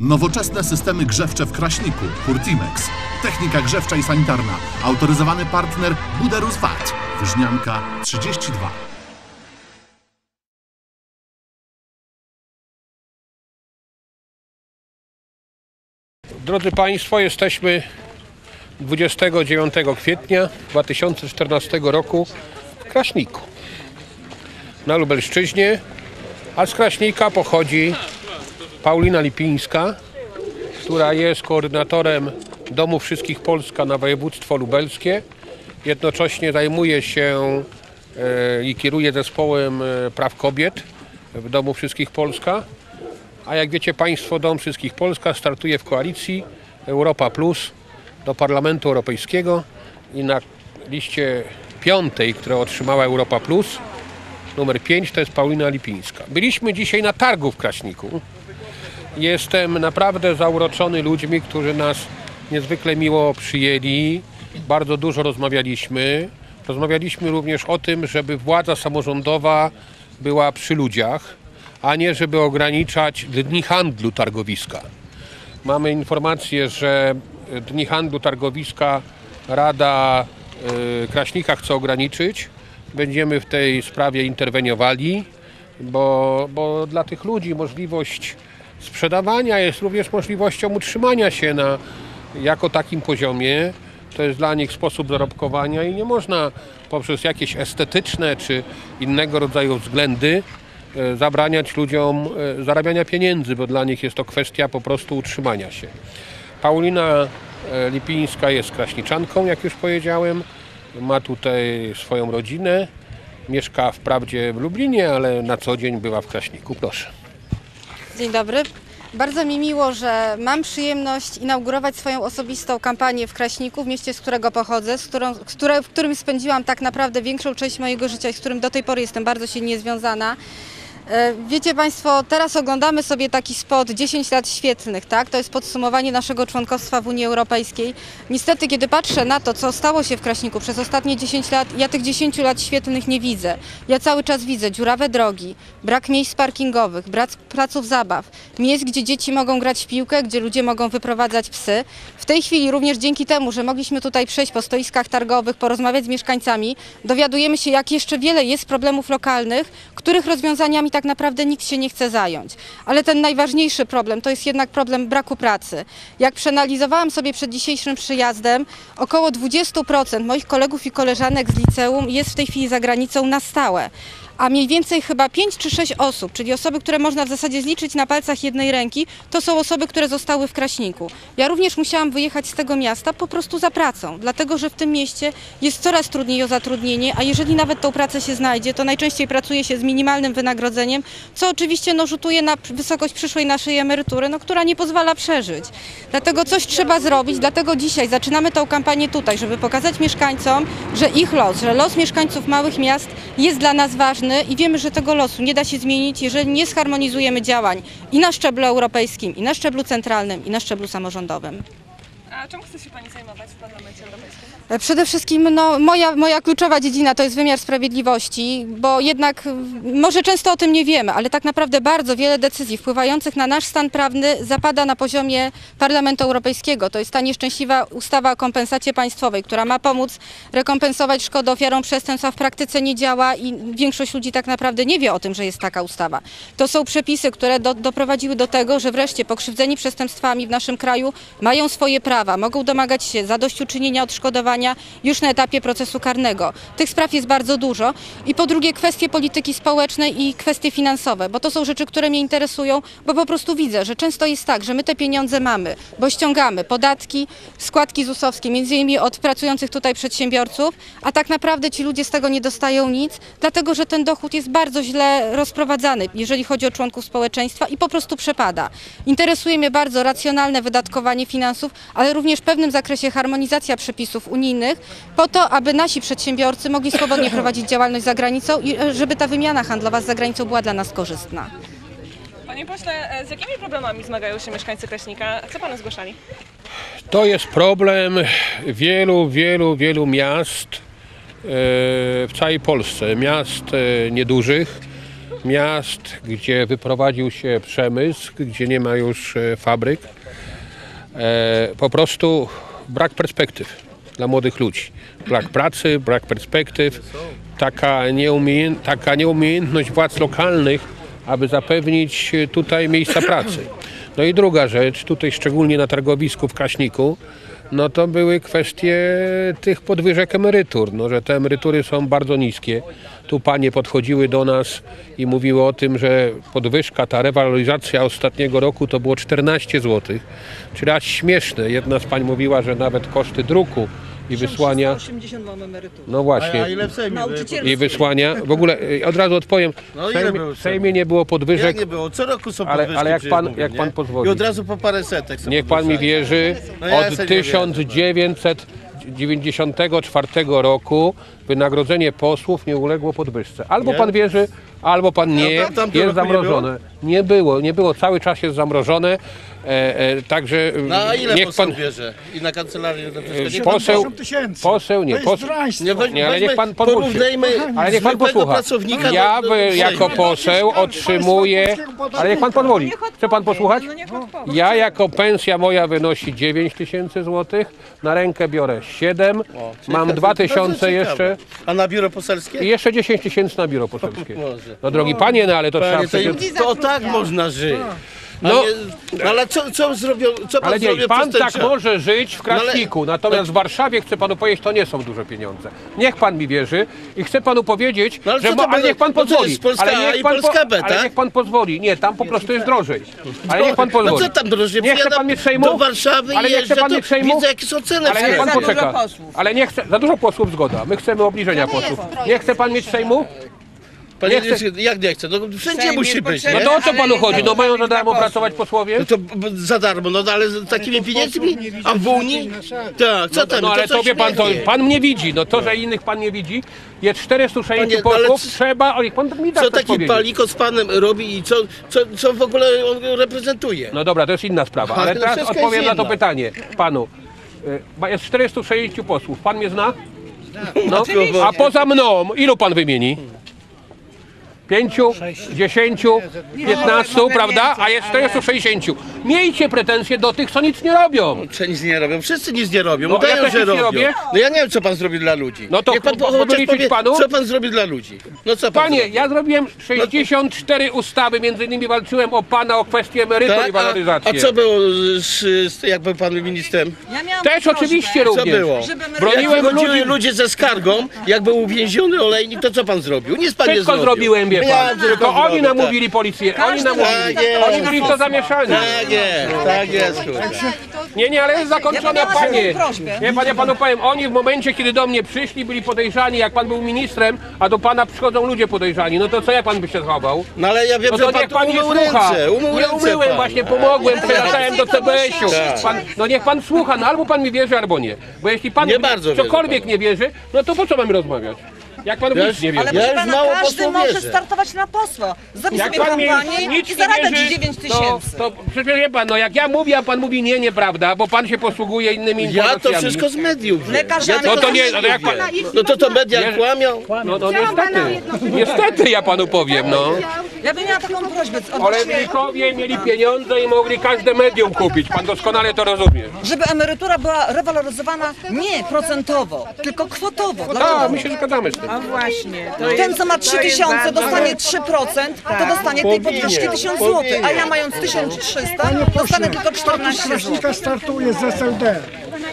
Nowoczesne systemy grzewcze w Kraśniku, Hurtimex. Technika grzewcza i sanitarna. Autoryzowany partner Buderus VAT. Wyżnianka 32. Drodzy Państwo, jesteśmy 29 kwietnia 2014 roku w Kraśniku na Lubelszczyźnie, a z Kraśnika pochodzi Paulina Lipińska, która jest koordynatorem Domu Wszystkich Polska na województwo lubelskie. Jednocześnie zajmuje się e, i kieruje zespołem e, praw kobiet w Domu Wszystkich Polska. A jak wiecie Państwo, Dom Wszystkich Polska startuje w koalicji Europa Plus do Parlamentu Europejskiego i na liście piątej, którą otrzymała Europa Plus, numer 5 to jest Paulina Lipińska. Byliśmy dzisiaj na targu w Kraśniku. Jestem naprawdę zauroczony ludźmi, którzy nas niezwykle miło przyjęli. Bardzo dużo rozmawialiśmy. Rozmawialiśmy również o tym, żeby władza samorządowa była przy ludziach, a nie żeby ograniczać dni handlu targowiska. Mamy informację, że dni handlu targowiska Rada y, Kraśnika chce ograniczyć. Będziemy w tej sprawie interweniowali, bo, bo dla tych ludzi możliwość sprzedawania jest również możliwością utrzymania się na jako takim poziomie. To jest dla nich sposób zarobkowania i nie można poprzez jakieś estetyczne czy innego rodzaju względy e, zabraniać ludziom e, zarabiania pieniędzy, bo dla nich jest to kwestia po prostu utrzymania się. Paulina e, Lipińska jest kraśniczanką, jak już powiedziałem. Ma tutaj swoją rodzinę. Mieszka wprawdzie w Lublinie, ale na co dzień bywa w Kraśniku. Proszę. Dzień dobry. Bardzo mi miło, że mam przyjemność inaugurować swoją osobistą kampanię w Kraśniku, w mieście, z którego pochodzę, z, którą, z które, w którym spędziłam tak naprawdę większą część mojego życia i z którym do tej pory jestem bardzo silnie związana. E, Wiecie Państwo, teraz oglądamy sobie taki spot 10 lat świetlnych, tak? To jest podsumowanie naszego członkostwa w Unii Europejskiej. Niestety, kiedy patrzę na to, co stało się w Kraśniku przez ostatnie 10 lat, ja tych 10 lat świetlnych nie widzę. Ja cały czas widzę dziurawe drogi, brak miejsc parkingowych, brak placów zabaw, miejsc, gdzie dzieci mogą grać w piłkę, gdzie ludzie mogą wyprowadzać psy. W tej chwili również dzięki temu, że mogliśmy tutaj przejść po stoiskach targowych, porozmawiać z mieszkańcami, dowiadujemy się, jak jeszcze wiele jest problemów lokalnych, których rozwiązaniami tak naprawdę nikt się nie chce zająć. Ale ten najważniejszy problem to jest jednak problem braku pracy. Jak przeanalizowałam sobie przed dzisiejszym przyjazdem, około 20% moich kolegów i koleżanek z liceum jest w tej chwili za granicą na stałe. A mniej więcej chyba 5 czy 6 osób, czyli osoby, które można w zasadzie zliczyć na palcach jednej ręki, to są osoby, które zostały w Kraśniku. Ja również musiałam wyjechać z tego miasta po prostu za pracą, dlatego że w tym mieście jest coraz trudniej o zatrudnienie, a jeżeli nawet tą pracę się znajdzie, to najczęściej pracuje się z minimalnym wynagrodzeniem, co oczywiście no, rzutuje na wysokość przyszłej naszej emerytury, no, która nie pozwala przeżyć. Dlatego coś trzeba zrobić, dlatego dzisiaj zaczynamy tą kampanię tutaj, żeby pokazać mieszkańcom, że ich los, że los mieszkańców małych miast jest dla nas ważny i wiemy, że tego losu nie da się zmienić, jeżeli nie zharmonizujemy działań i na szczeblu europejskim, i na szczeblu centralnym, i na szczeblu samorządowym. A czym chce się Pani zajmować w Parlamencie Europejskim? E, Przede wszystkim no, moja, moja kluczowa dziedzina to jest wymiar sprawiedliwości, bo jednak m, może często o tym nie wiemy, ale tak naprawdę bardzo wiele decyzji wpływających na nasz stan prawny zapada na poziomie Parlamentu Europejskiego. To jest ta nieszczęśliwa ustawa o kompensacie państwowej, która ma pomóc rekompensować szkodę ofiarom przestępstw, a w praktyce nie działa i większość ludzi tak naprawdę nie wie o tym, że jest taka ustawa. To są przepisy, które do, doprowadziły do tego, że wreszcie pokrzywdzeni przestępstwami w naszym kraju mają swoje prawa, mogą domagać się zadośćuczynienia, odszkodowania już na etapie procesu karnego. Tych spraw jest bardzo dużo. I po drugie kwestie polityki społecznej i kwestie finansowe, bo to są rzeczy, które mnie interesują, bo po prostu widzę, że często jest tak, że my te pieniądze mamy, bo ściągamy podatki, składki ZUS-owskie, między innymi od pracujących tutaj przedsiębiorców, a tak naprawdę ci ludzie z tego nie dostają nic, dlatego że ten dochód jest bardzo źle rozprowadzany, jeżeli chodzi o członków społeczeństwa i po prostu przepada. Interesuje mnie bardzo racjonalne wydatkowanie finansów, ale również w pewnym zakresie harmonizacja przepisów unijnych, po to, aby nasi przedsiębiorcy mogli swobodnie prowadzić działalność za granicą i e, żeby ta wymiana handlowa z zagranicą była dla nas korzystna. Panie pośle, e, z jakimi problemami zmagają się mieszkańcy Kraśnika? Co Panu zgłaszali? To jest problem wielu, wielu, wielu miast e, w całej Polsce. Miast niedużych, miast, gdzie wyprowadził się przemysł, gdzie nie ma już fabryk. E, po prostu brak perspektyw dla młodych ludzi. Brak pracy, brak perspektyw, taka, nieumie, taka nieumiejętność władz lokalnych, aby zapewnić tutaj miejsca pracy. No i druga rzecz, tutaj szczególnie na targowisku w Kraśniku, no to były kwestie tych podwyżek emerytur, no, że te emerytury są bardzo niskie. Tu panie podchodziły do nas i mówiły o tym, że podwyżka, ta rewaloryzacja ostatniego roku to było 14 zł, czyli aż śmieszne. Jedna z pań mówiła, że nawet koszty druku i wysłania, 80 mam emeryturę. no właśnie, A ile w Sejmie? Nauczyciel- i wysłania, w ogóle y, od razu odpowiem, No w ile Sejmie, było w Sejmie nie było Jak podwyżek, nie było? Co roku są Ale- podwyżki, ale jak przecież pan- mówię, jak nie? pan pozwoli. I od razu po parę setek są Niech pan mi podwyższane. wierzy, No ja od sobie nie wierzę, 1994 roku wynagrodzenie posłów nie uległo podwyżce. Albo Nie? pan wierzy, albo pan nie, No, tam- tamtego jest roku nie zamrożone. Nie było, nie było, cały czas jest zamrożone, e, e, także No a ile niech poseł pan... bierze? I na kancelarię na wszystko nie Poseł, 70 tysięcy. poseł nie, To jest poseł, draństwo. Nie, weź, Nie, ale niech pan się. porównajmy ale niech pan zwykłego posłucha. pracownika Ja do, do, by, do jako poseł otrzymuję, ale niech pan pozwoli. Chce pan posłuchać? No niech. Ja jako pensja moja wynosi 9 tysięcy złotych, na rękę biorę 7, mam 2 tysiące Bardzo jeszcze A na biuro poselskie? i jeszcze 10 tysięcy na biuro poselskie. Może. No drogi panie, no ale to trzeba Panie, to, przecież... to tak można żyć. No. nie, no ale co, co zrobią, co pan Ale zrobił pan tak czas? może żyć w Kraśniku, natomiast w Warszawie, chcę panu powiedzieć, to nie są duże pieniądze. Niech pan mi wierzy i chcę panu powiedzieć, No ale że to ale niech pan No to pozwoli. Polska ale niech i pan, Polska B, ale tak? niech pan pozwoli. Nie, tam po prostu jest drożej. Ale niech pan No pozwoli. co tam drożej? Nie chce pan mieć Sejmu? Do Warszawy ale i nie chce jeżdżę, pan mieć Sejmu? widzę jakie są ceny Ale niech pan poczeka. Ale nie chce, za dużo posłów zgoda. My chcemy obniżenia posłów. Nie chce pan mieć Sejmu? Panie, Nie chcę- jak nie chcę? No, wszędzie Sejm musi jest być, No to o co panu chodzi? No mają za darmo pracować posłowie? No to b- za darmo, no ale z takimi pieniędzmi? A w Unii? Tak, co tam? No ale to wie pan, to pan mnie widzi, no to, że innych pan nie widzi, jest 460 Panie, no ale posłów, c- trzeba, o niech pan mi da Co coś taki powiedzieć. paliko z panem robi i co, co, co w ogóle on reprezentuje? No dobra, to jest inna sprawa, Ale ale to teraz wszystko odpowiem na to pytanie panu. Y, ma- Jest 460 posłów, pan mnie zna? No, a poza mną, ilu pan wymieni? Pięciu, dziesięciu, piętnastu, prawda? A jest 460. Miejcie pretensje do tych, co nic nie robią. Czy nic nie robią? Wszyscy nic nie robią. No, Udają, ja też że nic nie robią. robię. No ja nie wiem, co pan zrobi dla ludzi. No to Niech pan po- chociaż powiedzieć powie, panu? co pan zrobi dla ludzi. No co pan Panie, zrobi? ja zrobiłem 64 ustawy, między innymi walczyłem o pana, o kwestię emerytur i Tak? A, co było z, z, jak był pan ministrem? Ja miałam Też prośbę, oczywiście Co również. było? Żeby Broniłem Jak ludzi. ludzie ze skargą, jak był uwięziony olejnik, to co pan zrobił? Nic pan nie Wszystko zrobił. zrobiłem, wie Ja pan. tylko Tylko oni zrobię, namówili policję. Oni Każdy namówili. Tak jest. Oni byli to zamieszani. Tak jest, tak jest. kurwa. Nie, nie, ale jest zakończone, Ja miałam panie. prośbę. Nie, panie, panu powiem, oni w momencie, kiedy do mnie przyszli, byli podejrzani, jak pan był ministrem, a do pana przychodzą ludzie podejrzani. No to co, jak pan by się zachował? No ale ja wiem, No że to pan niech tu pan nie umył słucha. ręce, umył Nie ręce umyłem, pan. właśnie pomogłem, przelatałem do CBS-u. Tak. Pan, no niech pan słucha, no albo pan mi wierzy, albo nie. Bo jeśli pan Nie bardzo wierzę cokolwiek nie wierzy, no to po co mamy rozmawiać? Jak pan Ja nic nie wierzy? Ale proszę pana, mało każdy może startować na posła. Zrobić Jak sobie pan mi kampanię nic i nie zarabiać wierzy, 9 to, tysięcy. to przecież wie pan, no jak ja mówię, a pan mówi nie, nieprawda, bo pan się posługuje innymi Ja informacjami. to wszystko z mediów wiem. Lekarzami Ja No to nie, no to jak pan... No to to media kłamią. No, no niestety, niestety ja panu powiem, no. Ja bym miała taką prośbę, odnośnie, Olejnikowie mieli pieniądze i mogli każde medium kupić, pan doskonale to rozumie. żeby emerytura była rewaloryzowana nie procentowo, tylko kwotowo. Tak, Dlaczego? my się zgadzamy z tym. A właśnie. To Ten, jest, co ma to 3 jest tysiące, bardzo- dostanie 3%, to dostanie tej Powinien, podwyżki 1000 zł, a ja mając 1300, Panie dostanę tylko 14 zł. Kraśnika startuje z SLD.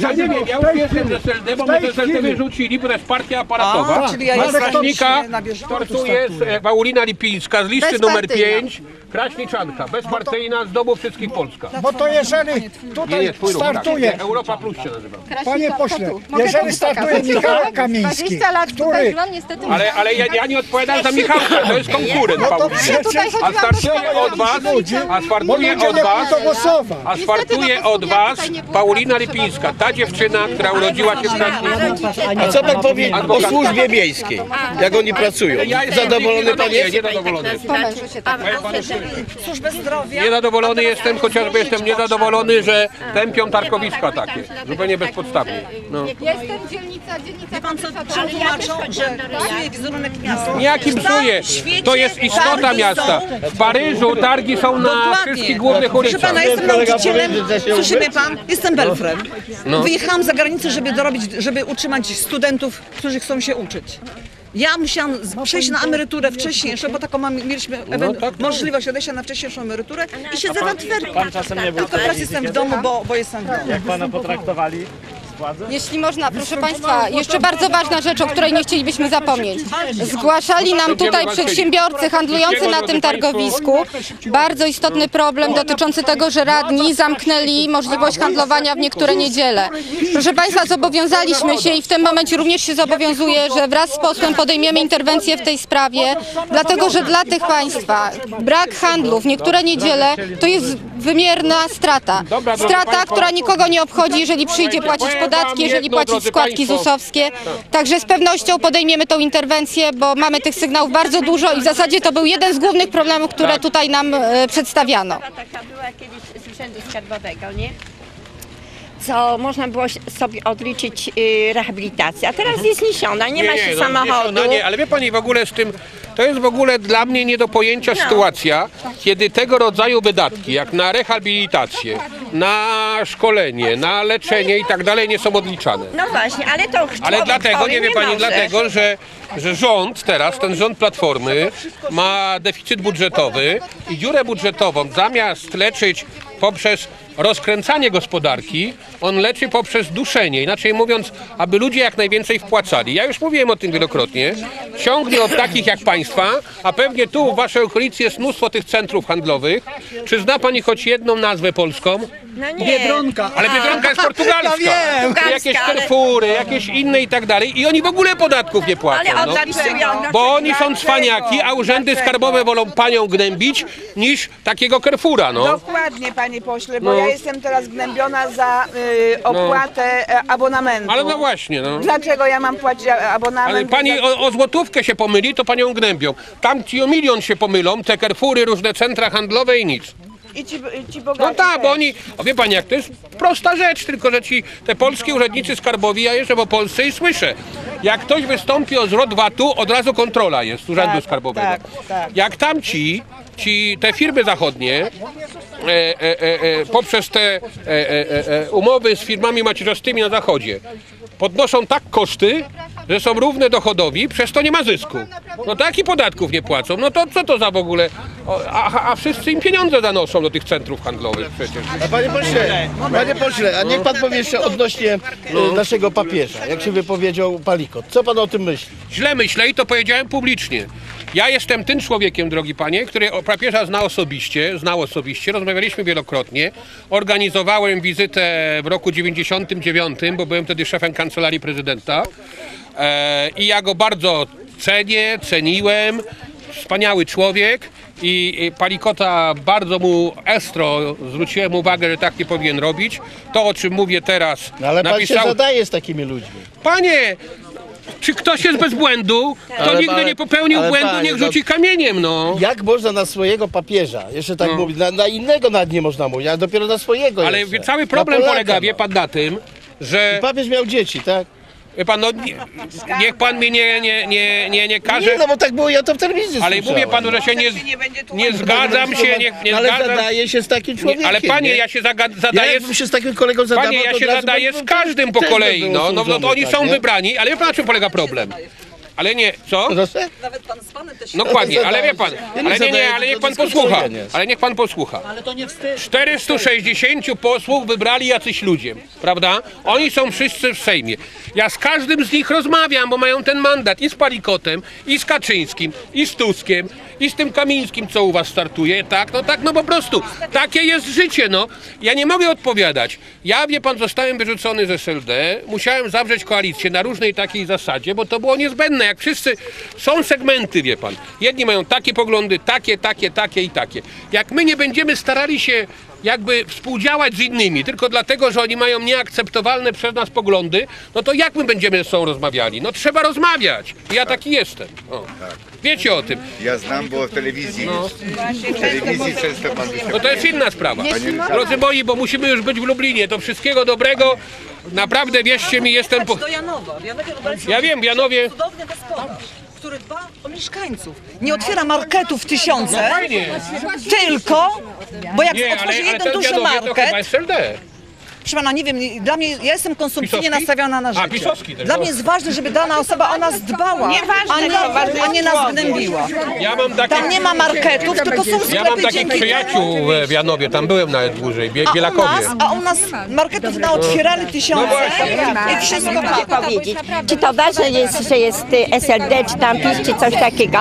Ja nie wiem, ja chwili- z SLD, bo my z SLD wyrzucili, bo to jest partia aparatowa. A, czyli ja jestem Kraśnika na bieżąco. startuje z, e, Paulina Lipińska z listy numer Bezpartyjna. 5, Kraśniczanka, bezpartyjna z domu wszystkich Polska. Bo to jeżeli Nie, nie, tutaj twój ruch, tak. startuje, Europa Plus się nazywa. panie pośle, jeżeli startuje? Michał Kamiński, 20 lat tutaj który niestety Ale, ale ja, ja nie odpowiadam za Michałka, to jest konkurent to Paulina. przecież A startuje od was, a bo startuje ludzie od nie was, głosować. a startuje od was Paulina Lipińska, ta ta dziewczyna, która urodziła się w Kraśniku. A co pan powie o służbie miejskiej? Jak oni pracują? Zadowolony pan jest? Niezadowolony. Się tak. Służbę zdrowia. Niezadowolony jestem, chociażby jestem niezadowolony, że tępią tarkowiska takie. Zupełnie bezpodstawnie. No. Jestem dzielnica, dzielnica. Wie pan co, czym tłumaczą, że psuje wizerunek miasta? Jakim W psuje? To jest istota miasta. W Paryżu targi są na Dokładnie. wszystkich głównych Proszę ulicach. pana, jestem nauczycielem, powiedział, że się słyszy umyć? mnie pan? Jestem belfrem. No. Wyjechałam za granicę, żeby dorobić, żeby utrzymać studentów, którzy chcą się uczyć. Ja musiałam z- przejść na emeryturę wcześniejszą, bo taką mam, mieliśmy ewen- tak, tak. możliwość odejścia na wcześniejszą emeryturę i siedzę w Antwerpii. Tylko teraz jestem w domu, bo, bo jestem w domu. Jak pana potraktowali Jeśli można, proszę Państwa, jeszcze bardzo ważna rzecz, o której nie chcielibyśmy zapomnieć. Zgłaszali nam tutaj przedsiębiorcy handlujący na tym targowisku. Bardzo istotny problem dotyczący tego, że radni zamknęli możliwość handlowania w niektóre niedziele. Proszę Państwa, zobowiązaliśmy się i w tym momencie również się zobowiązuję, że wraz z posłem podejmiemy interwencję w tej sprawie, dlatego że dla tych Państwa brak handlu w niektóre niedziele to jest wymierna strata. Strata, która nikogo nie obchodzi, jeżeli przyjdzie płacić wam podatki, jeżeli płacić składki. ZUS-owskie. Także z pewnością podejmiemy tą interwencję, bo mamy tych sygnałów bardzo dużo i w zasadzie to był jeden z głównych problemów, które Tak. tutaj nam e, przedstawiano. taka była kiedyś z Urzędu Skarbowego, nie? Co można było sobie odliczyć y, rehabilitację, a teraz jest niesiona, nie, ma się no, samochodu. No nie, ale wie pani w ogóle z tym, to jest w ogóle dla mnie nie do pojęcia No. sytuacja, kiedy tego rodzaju wydatki, jak na rehabilitację, na szkolenie, na leczenie i tak dalej nie są odliczane. No właśnie, ale to Ale człowiek dlatego, chory nie wie pani, może. dlatego, że, że rząd teraz, ten rząd Platformy ma deficyt budżetowy i dziurę budżetową zamiast leczyć poprzez rozkręcanie gospodarki, on leczy poprzez duszenie. Inaczej mówiąc, aby ludzie jak najwięcej wpłacali. Ja już mówiłem o tym wielokrotnie. Ciągnie od takich jak państwa, a pewnie tu w waszej okolicy jest mnóstwo tych centrów handlowych. Czy zna pani choć jedną nazwę polską? No nie. Biedronka. Ale Biedronka jest portugalska. Portugalska, Jakieś ale- Carrefoury, jakieś inne i tak dalej. I oni w ogóle podatków nie płacą. Ale no. Bo oni są cwaniaki, a urzędy skarbowe wolą panią gnębić niż takiego Carrefoura, no. Dokładnie, panie pośle, bo No. ja jestem teraz gnębiona za y, opłatę e, abonamentu. Ale no właśnie, no. Dlaczego ja mam płacić a- abonament? Ale pani o, o złotówkę się pomyli, to panią gnębią. Tam ci o milion się pomylą, te Carrefoury, różne centra handlowe i nic. I ci, ci bogaci No tak, też. bo oni, o wie pani jak, to jest prosta rzecz, tylko że ci, te polskie urzędnicy skarbowi, ja jeżdżę po Polsce i słyszę, jak ktoś wystąpi o zwrot VAT-u, od razu kontrola jest z urzędu Tak, skarbowego. tak, tak. Jak tamci, ci, te firmy zachodnie, e, e, e, e, poprzez te e, e, e, e, umowy z firmami macierzystymi na zachodzie, podnoszą tak koszty, że są równe dochodowi, przez to nie ma zysku. No tak i podatków nie płacą. No to co to za w ogóle? A, a wszyscy im pieniądze zanoszą do tych centrów handlowych przecież. A panie pośle, panie pośle, a niech pan powie jeszcze odnośnie e, naszego papieża, jak się wypowiedział Palikot. Co pan o tym myśli? Źle myślę i to powiedziałem publicznie. Ja jestem tym człowiekiem, drogi panie, który o papieża zna osobiście, znał osobiście, rozmawialiśmy wielokrotnie. Organizowałem wizytę w roku 99, bo byłem wtedy szefem kancelarii prezydenta. E, I ja go bardzo cenię, ceniłem. Wspaniały człowiek i i Palikota bardzo mu estro zwróciłem uwagę, że tak nie powinien robić. To, o czym mówię teraz, No, ale pan się napisał... zadaje z takimi ludźmi. Panie, czy ktoś jest bez błędu, to Ale- nigdy ale- nie popełnił błędu, panie, niech no- rzuci kamieniem, no. Jak można na swojego papieża, jeszcze tak mówić, na, na innego nad nie można mówić, a dopiero na swojego Ale jeszcze. cały problem Polaka, polega, wie no. pan, na tym, że... Papież miał dzieci, tak? Wie pan, no, nie, niech pan mi nie, nie, nie, nie, nie każe... Nie, no bo tak było, ja to w telewizji Ale słyszałem. mówię panu, że się nie, nie będzie nie zgadzam się, nie, nie No, ale zgadzam. zadaje się z takim człowiekiem, Nie, ale panie, nie? ja się zaga- Ja zadaję... jakbym się z takim kolegą zadawał, Panie, ja to się zadaję z każdym po też by kolei, był no, no, no osądzony, to oni tak, są nie? wybrani, ale wie pan, na czym polega problem? Ale nie, co? Proszę? Nawet pan z panem też No Dokładnie, ale wie pan, Ja nie ale nie, nie, ale niech pan posłucha, nie? ale niech pan posłucha. 460 posłów wybrali jacyś ludzie, prawda? Oni są wszyscy w Sejmie. Ja z każdym z nich rozmawiam, bo mają ten mandat i z Palikotem, i z Kaczyńskim, i z Tuskiem, I z tym Kamińskim, co u was startuje, tak? No tak, no po prostu. Takie jest życie, no. Ja nie mogę odpowiadać. Ja, wie pan, zostałem wyrzucony z SLD, musiałem zawrzeć koalicję na różnej takiej zasadzie, bo to było niezbędne. Jak wszyscy, są segmenty, wie pan. Jedni mają takie poglądy, takie, takie, takie i takie. Jak my nie będziemy starali się jakby współdziałać z innymi, tylko dlatego, że oni mają nieakceptowalne przez nas poglądy, no to jak my będziemy ze sobą rozmawiali? No trzeba rozmawiać. Ja taki jestem. O. Wiecie o tym. Ja znam, bo w telewizji, w telewizji często pan występuje. No to jest inna sprawa. Drodzy moi, bo musimy już być w Lublinie. To wszystkiego dobrego. Naprawdę wierzcie mi, jestem po... Do Janowa. W Janowie Ja wiem, w Janowie... cudowny gospodarz, który dba o mieszkańców. Nie otwiera marketów tysiące, Fajnie. tylko, bo jak Nie, otworzy ale jeden ten w duży to market, chyba. Proszę pana, nie wiem, dla mnie, ja jestem konsumpcyjnie Pisowski? nastawiona na A, życie. pisowski też, Dla no. mnie jest ważne, żeby dana osoba o nas dbała, Nieważne, a nie, kto ważny a nie jest nas człowiek. gnębiła. Ja mam takie... Tam nie ma marketów, tylko są sklepy Ja mam takich dzięki przyjaciół w- w Janowie, tam byłem nawet dłużej, Bie- a u, Bielakowie. nas, a u nas marketów na otwierali tysiące No i wszystko Chciałam powiedzieć, czy to ważne jest, że jest y, SLD, czy tam PiS, czy coś takiego?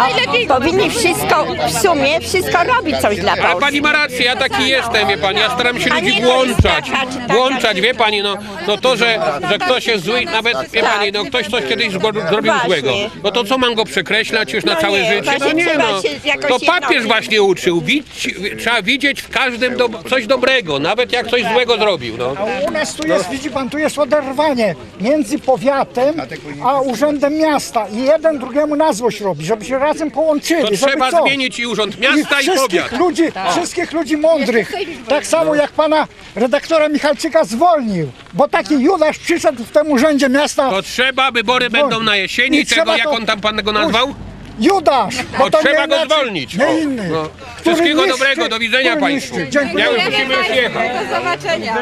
Powinni wszystko, w sumie wszystko robić coś dla Ale Polski. pani ma rację, ja taki jestem, wie pani, ja staram się A ludzi nie włączać, włączać, czy wie pani, no, no to, że, że ktoś jest zły, nawet, wie Tak. pani, no ktoś coś kiedyś zgo- zrobił Właśnie. złego, no to co mam go przekreślać już na No całe nie, życie? No właśnie nie, trzeba no, się jakoś to papież jednoczyć. właśnie uczył, Widź, trzeba widzieć w każdym do, coś dobrego, nawet jak coś złego zrobił, no. A u nas tu jest, widzi pan, tu jest oderwanie między powiatem a urzędem miasta i jeden drugiemu na złość robi, żeby się razem połączyli. To żeby trzeba co? zmienić i urząd miasta i wszystkich powiat. ludzi, wszystkich ludzi mądrych. Tak samo jak pana redaktora Michalczyka zwolnił, bo taki Judasz przyszedł w tym urzędzie miasta. To trzeba, wybory będą na jesieni, I tego, trzeba jak to- on tam pan go nazwał? Judasz! Bo No to trzeba go inaczej- zwolnić. Nie O, inny. no. Wszystkiego niszczy, dobrego, do widzenia państwu. Dziękuję. Ja już musimy już jechać. Do zobaczenia.